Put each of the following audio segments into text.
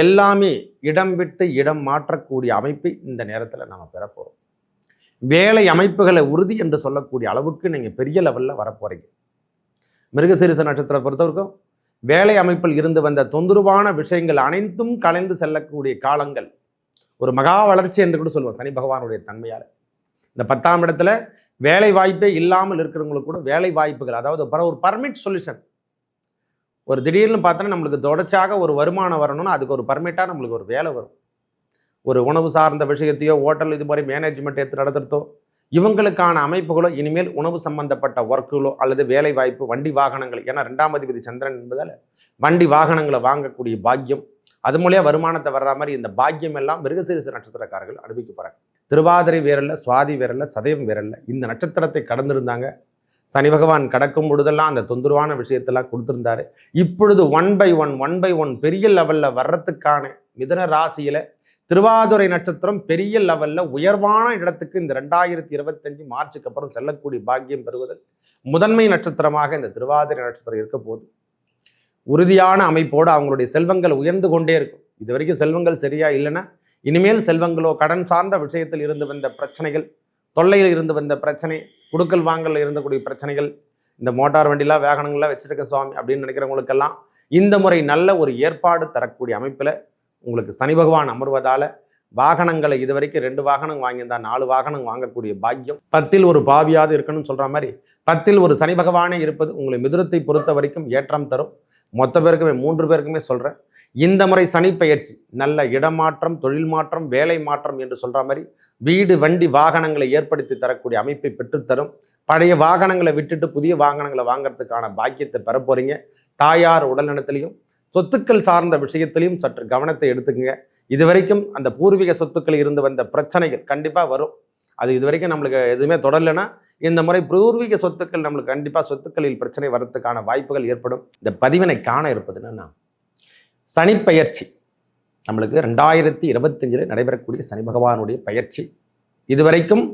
எல்லாமே இடம் விட்டு இடம் மாற்றக்கூடிய அமைப்பை இந்த நேரத்தில் நாம் பெறப்போகிறோம் வேலை அமைப்புகளை உறுதி என்று சொல்லக்கூடிய அளவுக்கு நீங்கள் பெரிய லெவலில் வரப்போகிறீங்க மிருகசீரிச நட்சத்திரத்தை பொறுத்தவரைக்கும் வேலை அமைப்பில் இருந்து வந்த தொந்தரவான விஷயங்கள் அனைத்தும் கலைந்து செல்லக்கூடிய காலங்கள். ஒரு மகா வளர்ச்சி என்று கூட சொல்லுவோம். சனி பகவானுடைய தன்மையால். இந்த பத்தாம் இடத்துல வேலை வாய்ப்பே இல்லாமல் இருக்கிறவங்களுக்கு கூட வேலை வாய்ப்புகள் அதாவது ஒரு பர்மிட் சொல்யூஷன் ஒரு திடீர்னு பார்த்தோன்னா நம்மளுக்கு தொடர்ச்சியாக ஒரு வருமானம் வரணும்னா அதுக்கு ஒரு பர்மிட்டாக நம்மளுக்கு ஒரு வேலை வரும். ஒரு உணவு சார்ந்த விஷயத்தையோ ஹோட்டல் இது மாதிரி மேனேஜ்மெண்ட் எடுத்து நடத்துறதோ இவங்களுக்கான அமைப்புகளோ இனிமேல் உணவு சம்பந்தப்பட்ட ஒர்க்குகளோ அல்லது வேலை வாய்ப்பு வண்டி வாகனங்கள் ஏன்னா ரெண்டாம் அதிபதி சந்திரன் என்பதால் வண்டி வாகனங்களை வாங்கக்கூடிய பாக்கியம் அது மூலியா வருமானத்தை வர்ற மாதிரி இந்த பாக்கியம் எல்லாம் மிருகசீரிச நட்சத்திரக்காரர்கள் அனுபவிக்க போகிறாங்க திருவாதிரை வேரல்ல சுவாதி வேரல்ல சதயம் வேரல்ல இந்த நட்சத்திரத்தை கடந்திருந்தாங்க. சனி பகவான் கடக்கும் பொழுதெல்லாம் அந்த தொந்தரவான விஷயத்தெல்லாம் கொடுத்துருந்தாரு. இப்பொழுது one by one one by one பெரிய லெவலில் வர்றதுக்கான மிதன ராசியில் திருவாதுரை நட்சத்திரம் பெரிய லெவலில் உயர்வான இடத்துக்கு இந்த ரெண்டாயிரத்தி இருபத்தஞ்சு மார்ச்சுக்கு அப்புறம் செல்லக்கூடிய பாக்கியம் பெறுவதில் முதன்மை நட்சத்திரமாக இந்த திருவாதிரை நட்சத்திரம் இருக்க போது உறுதியான அமைப்போடு அவங்களுடைய செல்வங்கள் உயர்ந்து கொண்டே இருக்கும். இது வரைக்கும் செல்வங்கள் சரியா இல்லைன்னா இனிமேல் செல்வங்களோ கடன் சார்ந்த விஷயத்தில் இருந்து வந்த பிரச்சனைகள் தொல்லையில் இருந்து வந்த பிரச்சனை குடுக்கல் வாங்கல இருந்தக்கூடிய பிரச்சனைகள் இந்த மோட்டார் வண்டிலாம் வேகனங்கள்லாம் வச்சிருக்க சுவாமி அப்படின்னு நினைக்கிறவங்களுக்கெல்லாம் இந்த முறை நல்ல ஒரு ஏற்பாடு தரக்கூடிய அமைப்பில் உங்களுக்கு சனி பகவான் அமர்வதால வாகனங்களை இது வரைக்கும் ரெண்டு வாகனம் வாங்கியிருந்தா நாலு வாகனம் வாங்கக்கூடிய பாக்கியம். பத்தில் ஒரு பாவியாவது இருக்கணும்னு சொல்ற மாதிரி பத்தில் ஒரு சனி பகவானே இருப்பது உங்களை மிதுரத்தை பொறுத்த வரைக்கும் ஏற்றம் தரும். மொத்த பேருக்குமே மூன்று பேருக்குமே சொல்றேன். இந்த முறை சனி நல்ல இடமாற்றம் தொழில் மாற்றம் வேலை மாற்றம் என்று சொல்கிற மாதிரி வீடு வண்டி வாகனங்களை ஏற்படுத்தி தரக்கூடிய அமைப்பை பெற்றுத்தரும். பழைய வாகனங்களை விட்டுட்டு புதிய வாகனங்களை வாங்கிறதுக்கான பாக்கியத்தை பெற போறீங்க. தாயார் உடல்நலத்திலையும் சொத்துக்கள் சார்ந்த விஷயத்திலையும் சற்று கவனத்தை எடுத்துக்கங்க. இது வரைக்கும் அந்த பூர்வீக சொத்துக்கள் இருந்து வந்த பிரச்சனைகள் கண்டிப்பாக வரும். அது இது வரைக்கும் நம்மளுக்கு எதுவுமே தொடரலைன்னா இந்த முறை பூர்வீக சொத்துக்கள் நம்மளுக்கு கண்டிப்பாக சொத்துக்களில் பிரச்சனை வரதுக்கான வாய்ப்புகள் ஏற்படும். இந்த பதிவினை காண இருப்பது என்னன்னா சனிப்பெயர்ச்சி. நம்மளுக்கு ரெண்டாயிரத்தி இருபத்தஞ்சில் நடைபெறக்கூடிய சனி பகவானுடைய பயிற்சி. இதுவரைக்கும்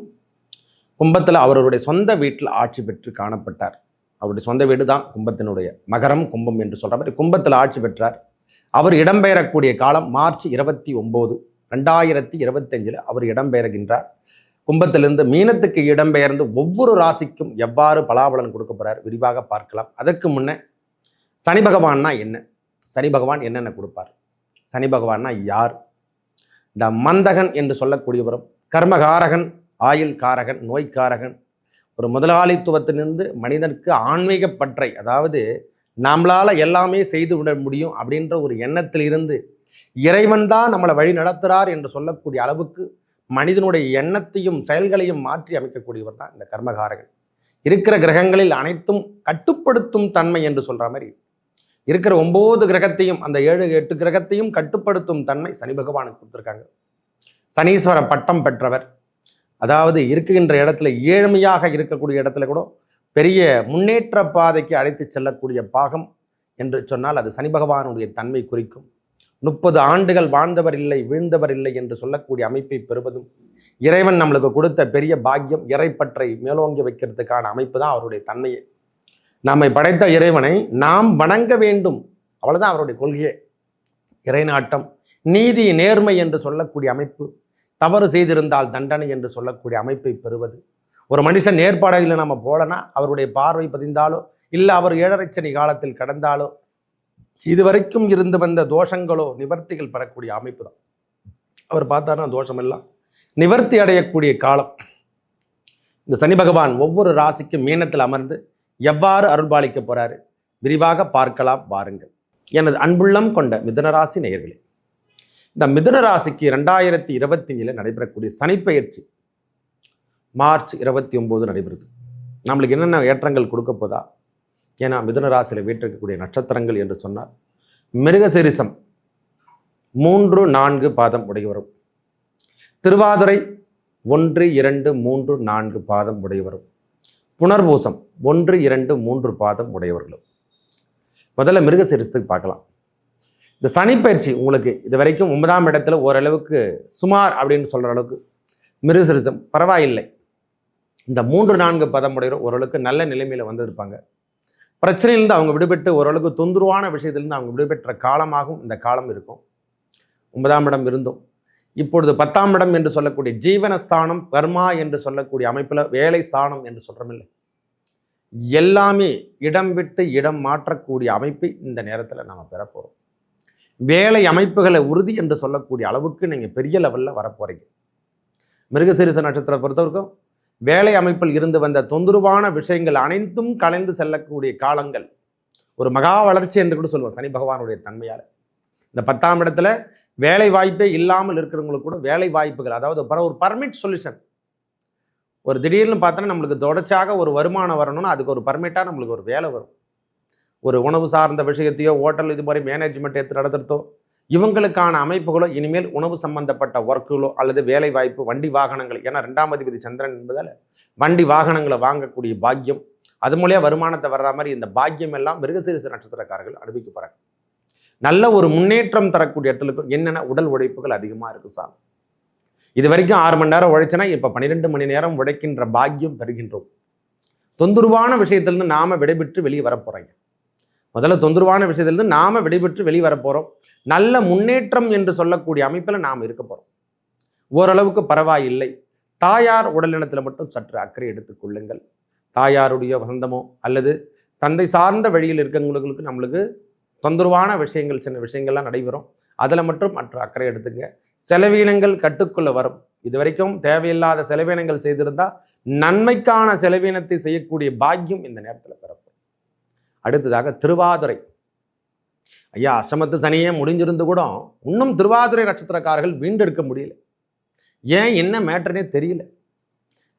கும்பத்தில் அவருடைய சொந்த வீட்டில் ஆட்சி பெற்று காணப்பட்டார். அவருடைய சொந்த வீடு தான் கும்பத்தினுடைய மகரம் கும்பம் என்று சொல்கிற மாதிரி கும்பத்தில் ஆட்சி பெற்றார். அவர் இடம்பெயரக்கூடிய காலம் மார்ச் இருபத்தி ஒம்பது. ரெண்டாயிரத்தி இருபத்தஞ்சில் அவர் இடம்பெயர்கின்றார். கும்பத்திலிருந்து மீனத்துக்கு இடம்பெயர்ந்து ஒவ்வொரு ராசிக்கும் எவ்வாறு பலாபலன் கொடுக்க விரிவாக பார்க்கலாம். அதற்கு முன்னே சனி பகவான்னா என்ன? சனி பகவான் என்னென்ன கொடுப்பார்? சனி பகவான்னா யார்? இந்த மந்தகன் என்று சொல்லக்கூடியவரும் கர்மகாரகன் ஆயுள் காரகன் நோய்க்காரகன் ஒரு முதலாளித்துவத்திலிருந்து மனிதனுக்கு ஆன்மீக பற்றை அதாவது நம்மளால் எல்லாமே செய்து விட முடியும் அப்படின்ற ஒரு எண்ணத்தில் இருந்து இறைவன் தான் நம்மளை வழி நடத்துகிறார் என்று சொல்லக்கூடிய அளவுக்கு மனிதனுடைய எண்ணத்தையும் செயல்களையும் மாற்றி அமைக்கக்கூடியவர் தான் இந்த கர்மகாரகன். இருக்கிற கிரகங்களில் அனைத்தும் கட்டுப்படுத்தும் தன்மை என்று சொல்கிற மாதிரி இருக்கிற ஒம்பது கிரகத்தையும் அந்த ஏழு எட்டு கிரகத்தையும் கட்டுப்படுத்தும் தன்மை சனி பகவானுக்கு கொடுத்துருக்காங்க. சனீஸ்வர பட்டம் பெற்றவர். அதாவது இருக்கின்ற இடத்துல ஏழ்மையாக இருக்கக்கூடிய இடத்துல கூட பெரிய முன்னேற்ற பாதைக்கு அழைத்து செல்லக்கூடிய பாகம் என்று சொன்னால் அது சனி பகவானுடைய தன்மை குறிக்கும். முப்பது ஆண்டுகள் வாழ்ந்தவர் இல்லை வீழ்ந்தவர் இல்லை என்று சொல்லக்கூடிய அமைப்பை பெறுவதும் இறைவன் நம்மளுக்கு கொடுத்த பெரிய பாக்கியம் இறைப்பற்றை மேலோங்கி வைக்கிறதுக்கான அமைப்பு தான் அவருடைய தன்மையை. நம்மை படைத்த இறைவனை நாம் வணங்க வேண்டும். அவ்வளோதான் அவருடைய கொள்கையே. இறைநாட்டம் நீதி நேர்மை என்று சொல்லக்கூடிய அமைப்பு தவறு செய்திருந்தால் தண்டனை என்று சொல்லக்கூடிய அமைப்பை பெறுவது. ஒரு மனுஷன் நேர்பாடையில் நம்ம போலனா அவருடைய பார்வை பதிந்தாலோ இல்லை அவர் ஏழரை சனி காலத்தில் கடந்தாலோ இதுவரைக்கும் இருந்து வந்த தோஷங்களோ நிவர்த்திகள் பெறக்கூடிய அமைப்பு தான் அவர் பார்த்தாருன்னா தோஷம் எல்லாம் நிவர்த்தி அடையக்கூடிய காலம். இந்த சனி பகவான் ஒவ்வொரு ராசிக்கும் மீனத்தில் அமர்ந்து எவ்வாறு அருள்பாலிக்க போறாரு? விரிவாக பார்க்கலாம் வாருங்கள். எனது அன்புள்ளம் கொண்ட மிதுனராசி நேயர்களே இந்த மிதனராசிக்கு ரெண்டாயிரத்தி ரெண்டாயிரத்தி இருபத்தஞ்சில் நடைபெறக்கூடிய சனிப்பெயர்ச்சி மார்ச் இருபத்தி ஒன்பது நடைபெறுது. நம்மளுக்கு என்னென்ன ஏற்றங்கள் கொடுக்க போதா? ஏன்னா மிதனராசியில் வீட்டிருக்கக்கூடிய நட்சத்திரங்கள் என்று சொன்னால் மிருகசிரிசம் மூன்று நான்கு பாதம் உடையவரும் திருவாதிரை ஒன்று இரண்டு மூன்று நான்கு பாதம் உடையவரும். புனர்பூசம். ஒன்று இரண்டு மூன்று பாதம் உடையவர்களும். முதல்ல மிருகசிரிசத்துக்கு பார்க்கலாம். இந்த சனிப்பயிற்சி உங்களுக்கு இது வரைக்கும் ஒன்பதாம் இடத்துல ஓரளவுக்கு சுமார் அப்படின்னு சொல்கிற அளவுக்கு மிருகசிரிசம் பரவாயில்லை. இந்த மூன்று நான்கு பதம் உடையவர் ஓரளவுக்கு நல்ல நிலைமையில் வந்திருப்பாங்க பிரச்சனையிலிருந்து அவங்க விடுபட்டு ஓரளவுக்கு தொந்தரவான விஷயத்திலிருந்து அவங்க விடுபெற்ற காலமாகவும் இந்த காலம் இருக்கும். ஒன்பதாம் இடம் இருந்தும் இப்பொழுது பத்தாம் இடம் என்று சொல்லக்கூடிய ஜீவனஸ்தானம் கர்மா என்று சொல்லக்கூடிய அமைப்பில் வேலை ஸ்தானம் என்று சொல்கிறோமில்லை எல்லாமே இடம் விட்டு இடம் மாற்றக்கூடிய அமைப்பு இந்த நேரத்தில் நாம் பெறப்போகிறோம் வேலை அமைப்புகளை உறுதி என்று சொல்லக்கூடிய அளவுக்கு நீங்கள் பெரிய லெவலில் வரப்போகிறீங்க மிருகசீரிச நட்சத்திரத்தை பொறுத்தவரைக்கும் வேலை அமைப்பில் இருந்து வந்த தொந்தரவான விஷயங்கள் அனைத்தும் கலைந்து செல்லக்கூடிய காலங்கள். ஒரு மகா வளர்ச்சி என்று கூட சொல்லுவோம். சனி பகவானுடைய தன்மையால். இந்த பத்தாம் இடத்துல வேலை வாய்ப்பே இல்லாமல் இருக்கிறவங்களுக்கு கூட வேலை வாய்ப்புகள் அதாவது ஒரு பர்மிட் சொல்யூஷன் ஒரு திடீர்னு பார்த்தோன்னா நம்மளுக்கு தொடர்ச்சியாக ஒரு வருமானம் வரணும்னா அதுக்கு ஒரு பர்மிட்டாக நம்மளுக்கு ஒரு வேலை வரும். ஒரு உணவு சார்ந்த விஷயத்தையோ ஹோட்டல் இது மாதிரி மேனேஜ்மெண்ட் எடுத்து நடத்துறதோ இவங்களுக்கான அமைப்புகளோ இனிமேல் உணவு சம்பந்தப்பட்ட ஒர்க்குகளோ அல்லது வேலை வாய்ப்பு வண்டி வாகனங்கள் ஏன்னா ரெண்டாம் அதிபதி சந்திரன் என்பதால் வண்டி வாகனங்களை வாங்கக்கூடிய பாக்கியம் அது மூலியம் வருமானத்தை வர்ற மாதிரி இந்த பாக்கியம் எல்லாம் மிருகசீரிச நட்சத்திரக்காரர்கள் அனுபவிக்க போகிறாங்க நல்ல ஒரு முன்னேற்றம் தரக்கூடிய இடத்துல என்னென்ன உடல் உழைப்புகள் அதிகமாக இருக்குது சார்? இது வரைக்கும் ஆறு மணி நேரம் உழைச்சனா இப்போ பன்னிரெண்டு மணி நேரம் உழைக்கின்ற பாக்கியம் பெறுகின்றோம் தொந்தரவான விஷயத்திலிருந்து நாம் விடைபெற்று வெளியே வரப்போறீங்க முதல்ல தொந்தரவான விஷயத்திலிருந்து நாம் விடைபெற்று வெளியே வரப்போகிறோம் நல்ல முன்னேற்றம் என்று சொல்லக்கூடிய அமைப்பில் நாம் இருக்க போகிறோம் ஓரளவுக்கு பரவாயில்லை. தாயார் உடல்நலத்தில் மட்டும் சற்று அக்கறை எடுத்துக் கொள்ளுங்கள். தாயாருடைய வசந்தமோ அல்லது தந்தை சார்ந்த வழியில் இருக்கவங்களுக்கு நம்மளுக்கு தொந்தரவான விஷயங்கள் சின்ன விஷயங்கள்லாம் நடைபெறும். அதில் மட்டும் மற்ற அக்கறை எடுத்துங்க. செலவீனங்கள் கட்டுக்குள்ளே வரும். இது வரைக்கும் தேவையில்லாத செலவீனங்கள் செய்திருந்தா நன்மைக்கான செலவீனத்தை செய்யக்கூடிய பாக்கியம் இந்த நேரத்தில் பிறக்கும். அடுத்ததாக திருவாதுரை. ஐயா அஷ்டமத்து சனியே முடிஞ்சிருந்து கூட இன்னும் திருவாதுரை நட்சத்திரக்காரர்கள் வீண்டெடுக்க முடியல. ஏன் என்ன மேட்டர்னே தெரியல.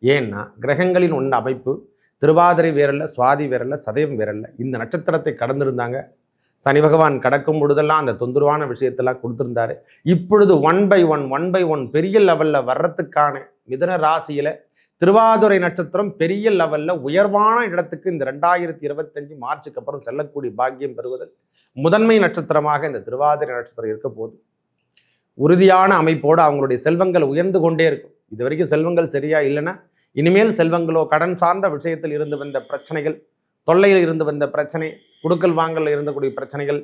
ஏன்னா கிரகங்களின் ஒன்று அமைப்பு திருவாதிரை வேறல்ல சுவாதி வேறல்ல சதயம் வேறல்ல இந்த நட்சத்திரத்தை கடந்திருந்தாங்க. சனி பகவான் கடக்கும் பொழுதெல்லாம் அந்த தொந்தரவான விஷயத்தெல்லாம் கொடுத்துருந்தாரு. இப்பொழுது one by one one by one பெரிய லெவலில் வர்றதுக்கான மிதன ராசியில் திருவாதுரை நட்சத்திரம் பெரிய லெவலில் உயர்வான இடத்துக்கு இந்த ரெண்டாயிரத்தி இருபத்தஞ்சு மார்ச்சுக்கு அப்புறம் செல்லக்கூடிய பாக்கியம் பெறுவதில் முதன்மை நட்சத்திரமாக இந்த திருவாதிரை நட்சத்திரம் இருக்க போது உறுதியான அமைப்போடு அவங்களுடைய செல்வங்கள் உயர்ந்து கொண்டே இருக்கும். இது வரைக்கும் செல்வங்கள் சரியா இல்லைன்னா இனிமேல் செல்வங்களோ கடன் சார்ந்த விஷயத்தில் இருந்து வந்த பிரச்சனைகள் தொல்லையில் இருந்து வந்த பிரச்சனை குடுக்கல் வாங்கல இருந்தக்கூடிய பிரச்சனைகள்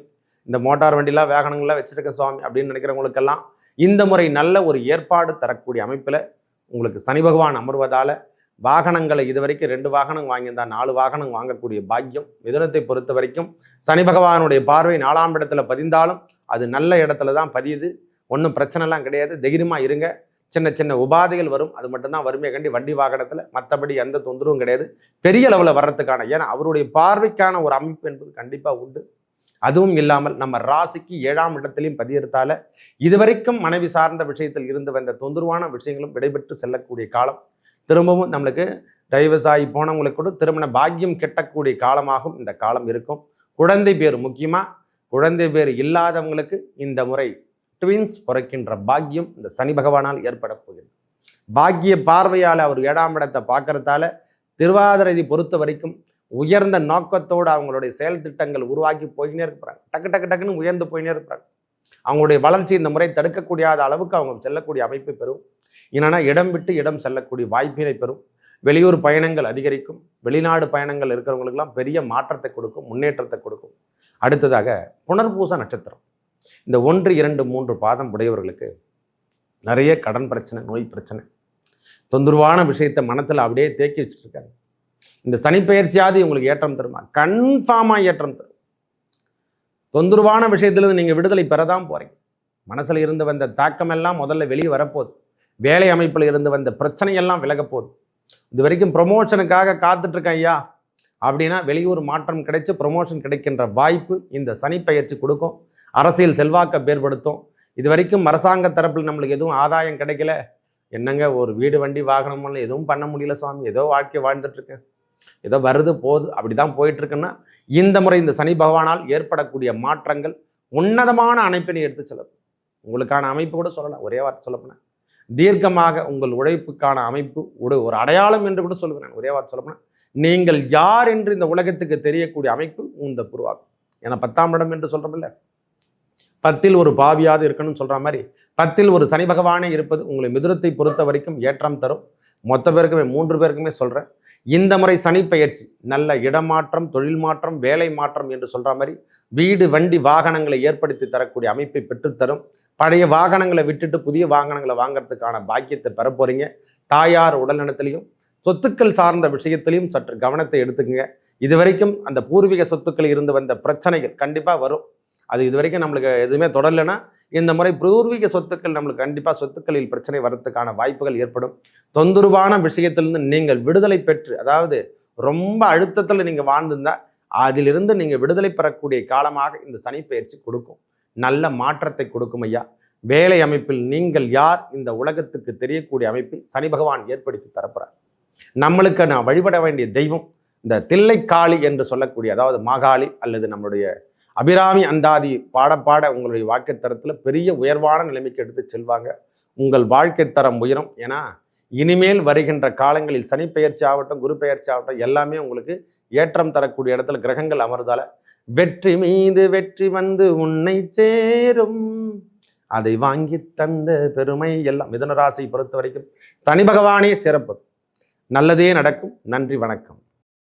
இந்த மோட்டார் வண்டிலாம் வேகனங்கள்லாம் வச்சிருக்க சுவாமி அப்படின்னு நினைக்கிறவங்களுக்கெல்லாம் இந்த முறை நல்ல ஒரு ஏற்பாடு தரக்கூடிய அமைப்பில் உங்களுக்கு சனி பகவான் அமர்வதால் வாகனங்களை இது வரைக்கும் ரெண்டு வாகனம் வாங்கியிருந்தா நாலு வாகனம் வாங்கக்கூடிய பாக்கியம் மிதுனத்தை பொறுத்த வரைக்கும் சனி பகவானுடைய பார்வை நாலாம் இடத்துல பதிந்தாலும் அது நல்ல இடத்துல தான் பதியுது. ஒன்றும் பிரச்சனைலாம் கிடையாது. தைரியமாக இருங்க. சின்ன சின்ன உபாதைகள் வரும். அது மட்டும்தான் வறுமையை கண்டி வண்டி வாகனத்தில் மற்றபடி எந்த தொந்தரவும் கிடையாது. பெரிய அளவில் வர்றதுக்கான ஏன்னா அவருடைய பார்வைக்கான ஒரு அமைப்பு என்பது கண்டிப்பாக உண்டு. அதுவும் இல்லாமல் நம்ம ராசிக்கு ஏழாம் இடத்திலையும் பதியிருத்தால இதுவரைக்கும் மனைவி சார்ந்த விஷயத்தில் இருந்து வந்த தொந்தரவான விஷயங்களும் விடைபெற்று செல்லக்கூடிய காலம். திரும்பவும் நம்மளுக்கு டைவர்ஸ் ஆகி போனவங்களுக்கு கூட திருமண பாக்கியம் கெட்டக்கூடிய காலமாகவும் இந்த காலம் இருக்கும். குழந்தை பேர் முக்கியமாக குழந்தை பேர் இல்லாதவங்களுக்கு இந்த முறை ட்வின்ஸ் பிறக்கின்ற பாக்கியம் இந்த சனி பகவானால் ஏற்பட போகிறது. பாக்கிய பார்வையால் அவர் ஏழாம் இடத்தை பார்க்கறதால திருவாதிரதி பொறுத்த வரைக்கும் உயர்ந்த நோக்கத்தோடு அவங்களுடைய செயல் திட்டங்கள் உருவாக்கி போயினே இருக்கிறாங்க டக்கு டக்கு டக்குன்னு உயர்ந்து போயினே இருக்கிறாங்க அவங்களுடைய வளர்ச்சி இந்த முறை தடுக்கக்கூடியாத அளவுக்கு அவங்க செல்லக்கூடிய அமைப்பை பெறும். என்னன்னா இடம் விட்டு இடம் செல்லக்கூடிய வாய்ப்பினை பெறும். வெளியூர் பயணங்கள் அதிகரிக்கும். வெளிநாடு பயணங்கள் இருக்கிறவங்களுக்கெல்லாம் பெரிய மாற்றத்தை கொடுக்கும் முன்னேற்றத்தை கொடுக்கும். அடுத்ததாக புனர்பூச நட்சத்திரம். இந்த ஒன்று இரண்டு மூன்று பாதம் உடையவர்களுக்கு நிறைய கடன் பிரச்சனை நோய் பிரச்சனை. தொந்தரவான விஷயத்தை மனத்தில் அப்படியே தேக்கி வச்சுட்டு இந்த சனிப்பெயர்ச்சியாவது உங்களுக்கு ஏற்றம் தருமா? கன்ஃபார்மாக ஏற்றம் தரும். தொந்தரவான விஷயத்துலேருந்து நீங்கள் விடுதலை பெறதான் போகிறீங்க மனசில் இருந்து வந்த தாக்கமெல்லாம் முதல்ல வெளியே வரப்போகுது. வேலை அமைப்பில் இருந்து வந்த பிரச்சனையெல்லாம் விலகப்போகுது. இது வரைக்கும் ப்ரொமோஷனுக்காக காத்துட்ருக்கேன் ஐயா. அப்படின்னா வெளியூர் மாற்றம் கிடைச்சி ப்ரொமோஷன் கிடைக்கின்ற வாய்ப்பு இந்த சனி பயிற்சி கொடுக்கும். அரசியல் செல்வாக்கை ஏற்படுத்தும் இது வரைக்கும் அரசாங்க தரப்பில் நம்மளுக்கு எதுவும் ஆதாயம் கிடைக்கல. என்னங்க ஒரு வீடு வண்டி வாகனம் எதுவும் பண்ண முடியல சுவாமி. ஏதோ வாழ்க்கை வாழ்ந்துட்டுருக்கேன் ஏதோ வருது போகுது அப்படி தான் போயிட்டுருக்குன்னா இந்த முறை இந்த சனி பகவானால் ஏற்படக்கூடிய மாற்றங்கள் உன்னதமான அமைப்பினை எடுத்து செல்லும். உங்களுக்கான அமைப்பு கூட சொல்லலாம். ஒரே வார்த்தை சொல்லப்போனேன் தீர்க்கமாக உங்கள் உழைப்புக்கான அமைப்பு ஒரு ஒரு அடையாளம் என்று கூட சொல்லுவேன் ஒரே வார்த்தை சொல்லப்போனேன் நீங்கள் யார் என்று இந்த உலகத்துக்கு தெரியக்கூடிய அமைப்பு இந்த உருவாகும் ஏன்னா பத்தாம் இடம் என்று சொல்கிறோம்ல பத்தில் ஒரு பாவியாவது இருக்கணும்னு சொல்ற மாதிரி பத்தில் ஒரு சனி பகவானே இருப்பது உங்களை மிதுரத்தை பொறுத்த வரைக்கும் ஏற்றம் தரும். மொத்த பேருக்குமே மூன்று பேருக்குமே சொல்கிறேன் இந்த முறை சனி பயிற்சி நல்ல இடமாற்றம் தொழில் மாற்றம் வேலை மாற்றம் என்று சொல்கிற மாதிரி வீடு வண்டி வாகனங்களை ஏற்படுத்தி தரக்கூடிய அமைப்பை பெற்றுத்தரும். பழைய வாகனங்களை விட்டுட்டு புதிய வாகனங்களை வாங்கிறதுக்கான பாக்கியத்தை பெற போறீங்க. தாயார் உடல்நலத்திலையும் சொத்துக்கள் சார்ந்த விஷயத்திலையும் சற்று கவனத்தை எடுத்துக்கங்க. இது வரைக்கும் அந்த பூர்வீக சொத்துக்கள் இருந்து வந்த பிரச்சனைகள் கண்டிப்பாக வரும். அது இது வரைக்கும் நம்மளுக்கு எதுவுமே தொடரலைன்னா இந்த முறை பூர்வீக சொத்துக்கள் நம்மளுக்கு கண்டிப்பாக சொத்துக்களில் பிரச்சனை வரத்துக்கான வாய்ப்புகள் ஏற்படும். தொந்தரவான விஷயத்திலிருந்து நீங்கள் விடுதலை பெற்று அதாவது ரொம்ப அழுத்தத்தில் நீங்கள் வாழ்ந்திருந்தா அதிலிருந்து நீங்கள் விடுதலை பெறக்கூடிய காலமாக இந்த சனி பயிற்சி கொடுக்கும். நல்ல மாற்றத்தை கொடுக்கும் ஐயா. வேலை அமைப்பில் நீங்கள் யார்? இந்த உலகத்துக்கு தெரியக்கூடிய அமைப்பை சனி பகவான் ஏற்படுத்தி தரப்புறார். நம்மளுக்கு நான் வழிபட வேண்டிய தெய்வம் இந்த தில்லைக்காளி என்று சொல்லக்கூடிய அதாவது மாகாளி அல்லது நம்மளுடைய அபிராமி அந்தாதி பாட பாட உங்களுடைய வாழ்க்கை தரத்தில் பெரிய உயர்வான நிலைமைக்கு எடுத்து செல்வாங்க. உங்கள் வாழ்க்கை தரம் உயரும். ஏன்னா இனிமேல் வருகின்ற காலங்களில் சனி பெயர்ச்சி ஆகட்டும் குரு பெயர்ச்சி ஆகட்டும் எல்லாமே உங்களுக்கு ஏற்றம் தரக்கூடிய இடத்துல கிரகங்கள் அமர்ந்தால வெற்றி மீது வெற்றி வந்து உன்னை சேரும். அதை வாங்கி தந்த பெருமை எல்லாம் மிதன ராசியை பொறுத்த வரைக்கும் சனி பகவானே சிறப்பு. நல்லதே நடக்கும். நன்றி வணக்கம்.